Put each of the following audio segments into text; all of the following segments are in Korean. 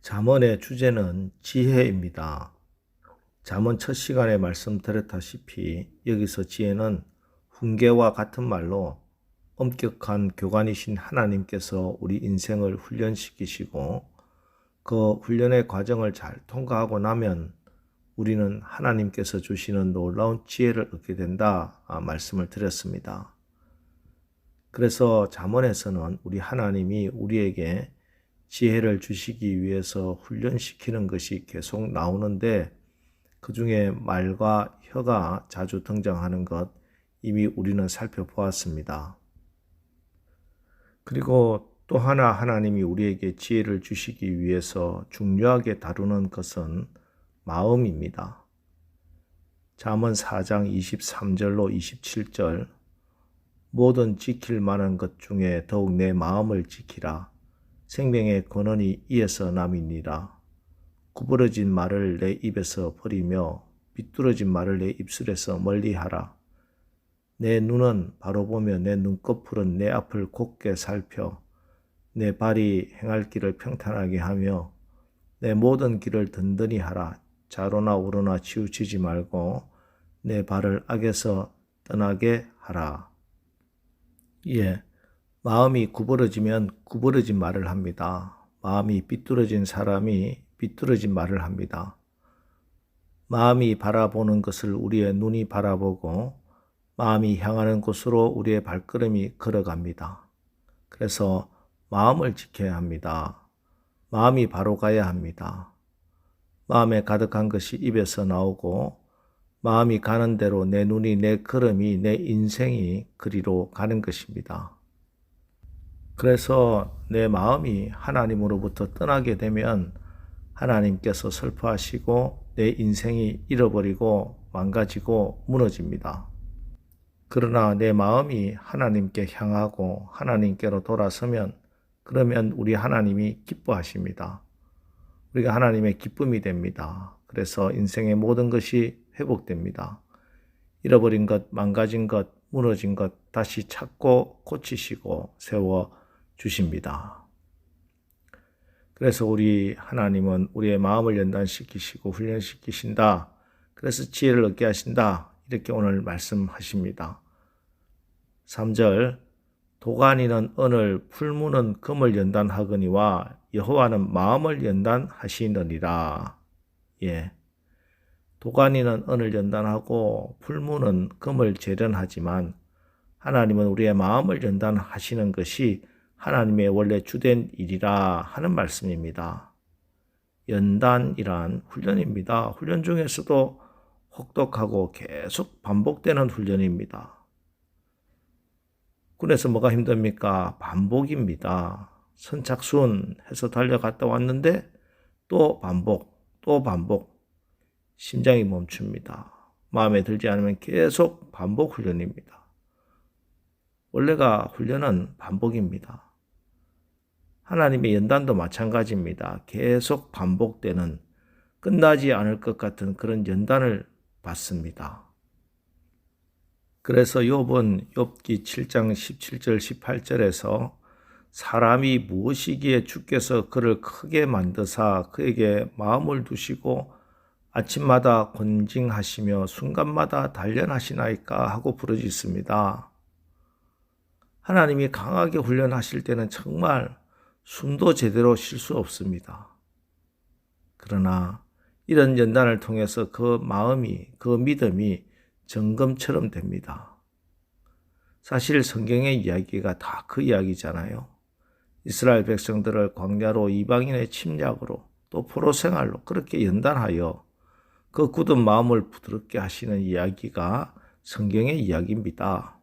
잠언의 주제는 지혜입니다. 잠언 첫 시간에 말씀드렸다시피 여기서 지혜는 훈계와 같은 말로 엄격한 교관이신 하나님께서 우리 인생을 훈련시키시고 그 훈련의 과정을 잘 통과하고 나면 우리는 하나님께서 주시는 놀라운 지혜를 얻게 된다 아, 말씀을 드렸습니다. 그래서 잠언에서는 우리 하나님이 우리에게 지혜를 주시기 위해서 훈련시키는 것이 계속 나오는데 그 중에 말과 혀가 자주 등장하는 것 이미 우리는 살펴보았습니다. 그리고 또 하나 하나님이 우리에게 지혜를 주시기 위해서 중요하게 다루는 것은 마음입니다. 잠언 4장 23절로 27절 모든 지킬 만한 것 중에 더욱 내 마음을 지키라. 생명의 근원이 이에서 남이니라. 구부러진 말을 내 입에서 버리며 비뚤어진 말을 내 입술에서 멀리하라. 내 눈은 바로 보며 내 눈꺼풀은 내 앞을 곱게 살펴 내 발이 행할 길을 평탄하게 하며 내 모든 길을 든든히 하라. 좌로나 우로나 치우치지 말고 내 발을 악에서 떠나게 하라. 예. 마음이 구부러지면 구부러진 말을 합니다. 마음이 삐뚤어진 사람이 삐뚤어진 말을 합니다. 마음이 바라보는 것을 우리의 눈이 바라보고 마음이 향하는 곳으로 우리의 발걸음이 걸어갑니다. 그래서 마음을 지켜야 합니다. 마음이 바로 가야 합니다. 마음에 가득한 것이 입에서 나오고 마음이 가는 대로 내 눈이 내 걸음이 내 인생이 그리로 가는 것입니다. 그래서 내 마음이 하나님으로부터 떠나게 되면 하나님께서 슬퍼하시고 내 인생이 잃어버리고 망가지고 무너집니다. 그러나 내 마음이 하나님께 향하고 하나님께로 돌아서면 그러면 우리 하나님이 기뻐하십니다. 우리가 하나님의 기쁨이 됩니다. 그래서 인생의 모든 것이 회복됩니다. 잃어버린 것, 망가진 것, 무너진 것 다시 찾고 고치시고 세워 주십니다. 그래서 우리 하나님은 우리의 마음을 연단시키시고 훈련시키신다. 그래서 지혜를 얻게 하신다. 이렇게 오늘 말씀하십니다. 3절 도가니는 은을 풀무는 금을 연단하거니와 여호와는 마음을 연단하시느니라. 예. 도가니는 은을 연단하고 풀무는 금을 재련하지만 하나님은 우리의 마음을 연단하시는 것이 하나님의 원래 주된 일이라 하는 말씀입니다. 연단이란 훈련입니다. 훈련 중에서도 혹독하고 계속 반복되는 훈련입니다. 군에서 뭐가 힘듭니까? 반복입니다. 선착순 해서 달려갔다 왔는데 또 반복, 또 반복. 심장이 멈춥니다. 마음에 들지 않으면 계속 반복 훈련입니다. 원래가 훈련은 반복입니다. 하나님의 연단도 마찬가지입니다. 계속 반복되는 끝나지 않을 것 같은 그런 연단을 받습니다. 그래서 욥은 욥기 7장 17절 18절에서 사람이 무엇이기에 주께서 그를 크게 만드사 그에게 마음을 두시고 아침마다 권징하시며 순간마다 단련하시나이까 하고 부르짖습니다. 하나님이 강하게 훈련하실 때는 정말 숨도 제대로 쉴 수 없습니다. 그러나 이런 연단을 통해서 그 마음이, 그 믿음이 점검처럼 됩니다. 사실 성경의 이야기가 다 그 이야기잖아요. 이스라엘 백성들을 광야로 이방인의 침략으로 또 포로 생활로 그렇게 연단하여 그 굳은 마음을 부드럽게 하시는 이야기가 성경의 이야기입니다.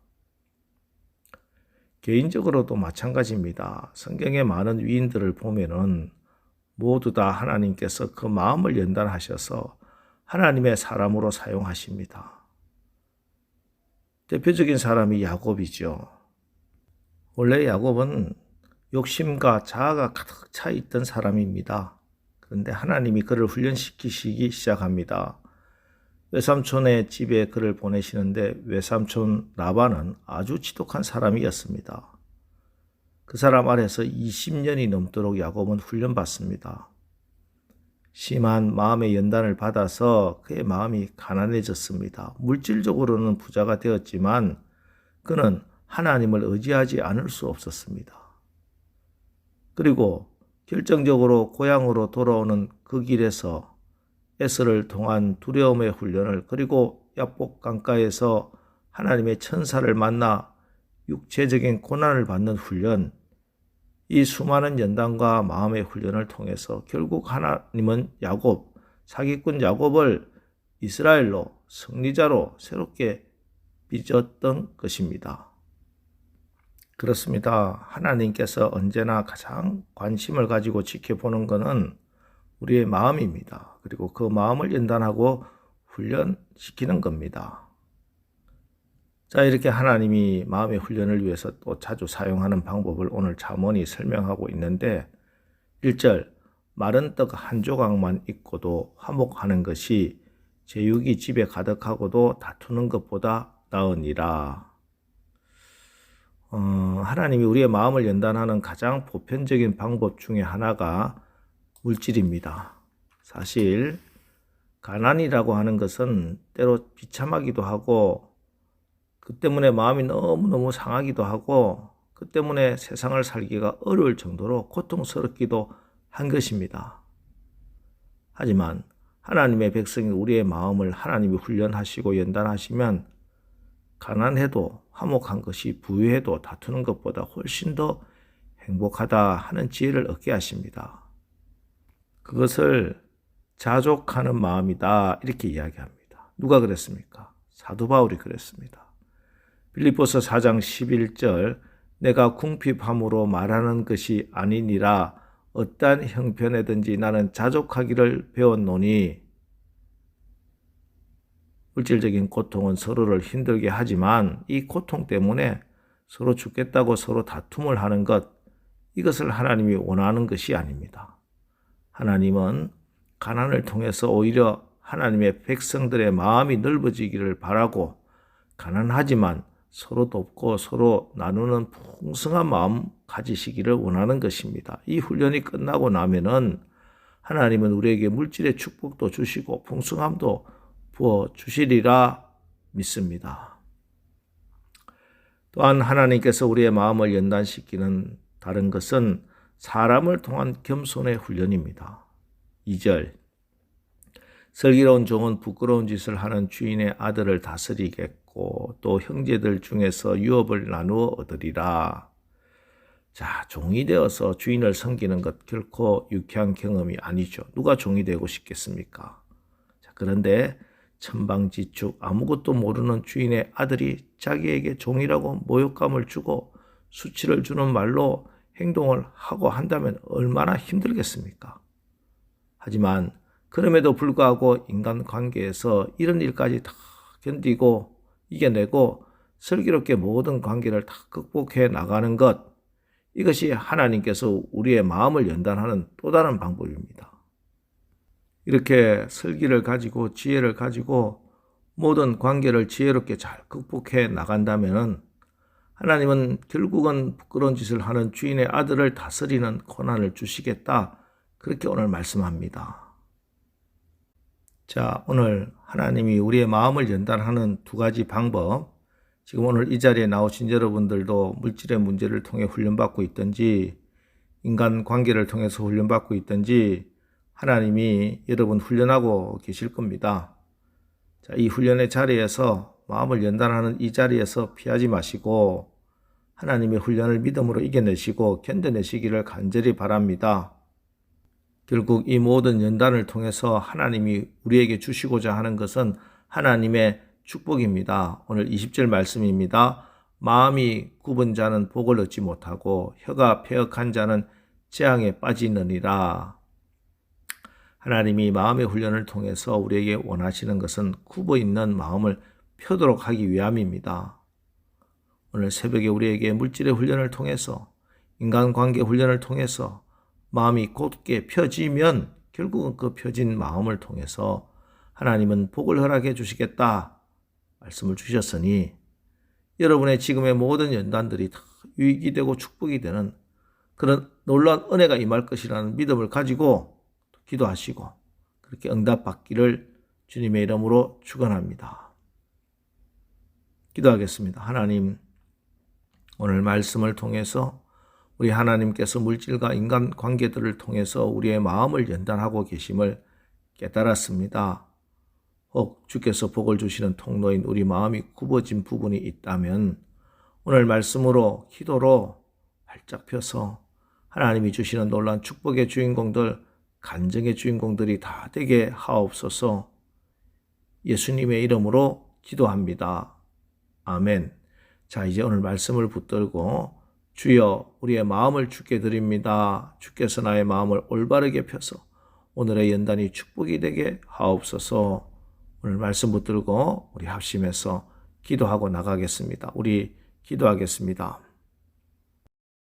개인적으로도 마찬가지입니다. 성경의 많은 위인들을 보면은 모두 다 하나님께서 그 마음을 연단하셔서 하나님의 사람으로 사용하십니다. 대표적인 사람이 야곱이죠. 원래 야곱은 욕심과 자아가 가득 차 있던 사람입니다. 그런데 하나님이 그를 훈련시키시기 시작합니다. 외삼촌의 집에 그를 보내시는데 외삼촌 라반은 아주 지독한 사람이었습니다. 그 사람 아래서 20년이 넘도록 야곱은 훈련받습니다. 심한 마음의 연단을 받아서 그의 마음이 가난해졌습니다. 물질적으로는 부자가 되었지만 그는 하나님을 의지하지 않을 수 없었습니다. 그리고 결정적으로 고향으로 돌아오는 그 길에서 에스를 통한 두려움의 훈련을 그리고 야복 강가에서 하나님의 천사를 만나 육체적인 고난을 받는 훈련, 이 수많은 연단과 마음의 훈련을 통해서 결국 하나님은 야곱, 사기꾼 야곱을 이스라엘로 승리자로 새롭게 빚었던 것입니다. 그렇습니다. 하나님께서 언제나 가장 관심을 가지고 지켜보는 것은 우리의 마음입니다. 그리고 그 마음을 연단하고 훈련시키는 겁니다. 자, 이렇게 하나님이 마음의 훈련을 위해서 또 자주 사용하는 방법을 오늘 자문이 설명하고 있는데 1절 마른 떡 한 조각만 있고도 화목하는 것이 제육이 집에 가득하고도 다투는 것보다 나으니라. 어, 하나님이 우리의 마음을 연단하는 가장 보편적인 방법 중에 하나가 물질입니다. 사실 가난이라고 하는 것은 때로 비참하기도 하고 그 때문에 마음이 너무너무 상하기도 하고 그 때문에 세상을 살기가 어려울 정도로 고통스럽기도 한 것입니다. 하지만 하나님의 백성인 우리의 마음을 하나님이 훈련하시고 연단하시면 가난해도 화목한 것이 부유해도 다투는 것보다 훨씬 더 행복하다 하는 지혜를 얻게 하십니다. 그것을 자족하는 마음이다 이렇게 이야기합니다. 누가 그랬습니까? 사도 바울이 그랬습니다. 빌립보서 4장 11절 내가 궁핍함으로 말하는 것이 아니니라 어떠한 형편에든지 나는 자족하기를 배웠노니 물질적인 고통은 서로를 힘들게 하지만 이 고통 때문에 서로 죽겠다고 서로 다툼을 하는 것 이것을 하나님이 원하는 것이 아닙니다. 하나님은 가난을 통해서 오히려 하나님의 백성들의 마음이 넓어지기를 바라고 가난하지만 서로 돕고 서로 나누는 풍성한 마음 가지시기를 원하는 것입니다. 이 훈련이 끝나고 나면은 하나님은 우리에게 물질의 축복도 주시고 풍성함도 부어 주시리라 믿습니다. 또한 하나님께서 우리의 마음을 연단시키는 다른 것은 사람을 통한 겸손의 훈련입니다. 2절 슬기로운 종은 부끄러운 짓을 하는 주인의 아들을 다스리겠고 또 형제들 중에서 유업을 나누어 얻으리라. 자, 종이 되어서 주인을 섬기는 것 결코 유쾌한 경험이 아니죠. 누가 종이 되고 싶겠습니까? 자, 그런데 천방지축 아무것도 모르는 주인의 아들이 자기에게 종이라고 모욕감을 주고 수치를 주는 말로 행동을 하고 한다면 얼마나 힘들겠습니까? 하지만 그럼에도 불구하고 인간 관계에서 이런 일까지 다 견디고 이겨내고 슬기롭게 모든 관계를 다 극복해 나가는 것, 이것이 하나님께서 우리의 마음을 연단하는 또 다른 방법입니다. 이렇게 슬기를 가지고 지혜를 가지고 모든 관계를 지혜롭게 잘 극복해 나간다면 하나님은 결국은 부끄러운 짓을 하는 주인의 아들을 다스리는 고난을 주시겠다. 그렇게 오늘 말씀합니다. 자, 오늘 하나님이 우리의 마음을 연단하는 두 가지 방법. 지금 오늘 이 자리에 나오신 여러분들도 물질의 문제를 통해 훈련받고 있든지 인간 관계를 통해서 훈련받고 있든지 하나님이 여러분 훈련하고 계실 겁니다. 자, 이 훈련의 자리에서 마음을 연단하는 이 자리에서 피하지 마시고 하나님의 훈련을 믿음으로 이겨내시고 견뎌내시기를 간절히 바랍니다. 결국 이 모든 연단을 통해서 하나님이 우리에게 주시고자 하는 것은 하나님의 축복입니다. 오늘 20절 말씀입니다. 마음이 굽은 자는 복을 얻지 못하고 혀가 폐역한 자는 재앙에 빠지느니라. 하나님이 마음의 훈련을 통해서 우리에게 원하시는 것은 굽어 있는 마음을 펴도록 하기 위함입니다. 오늘 새벽에 우리에게 물질의 훈련을 통해서 인간관계 훈련을 통해서 마음이 곧게 펴지면 결국은 그 펴진 마음을 통해서 하나님은 복을 허락해 주시겠다 말씀을 주셨으니 여러분의 지금의 모든 연단들이 다 유익이 되고 축복이 되는 그런 놀라운 은혜가 임할 것이라는 믿음을 가지고 기도하시고 그렇게 응답받기를 주님의 이름으로 축원합니다. 기도하겠습니다. 하나님 오늘 말씀을 통해서 우리 하나님께서 물질과 인간 관계들을 통해서 우리의 마음을 연단하고 계심을 깨달았습니다. 혹 주께서 복을 주시는 통로인 우리 마음이 굽어진 부분이 있다면 오늘 말씀으로 기도로 활짝 펴서 하나님이 주시는 놀란 축복의 주인공들, 간증의 주인공들이 다 되게 하옵소서 예수님의 이름으로 기도합니다. 아멘. 자, 이제 오늘 말씀을 붙들고 주여 우리의 마음을 주께 드립니다. 주께서 나의 마음을 올바르게 펴서 오늘의 연단이 축복이 되게 하옵소서. 오늘 말씀 붙들고 우리 합심해서 기도하고 나가겠습니다. 우리 기도하겠습니다.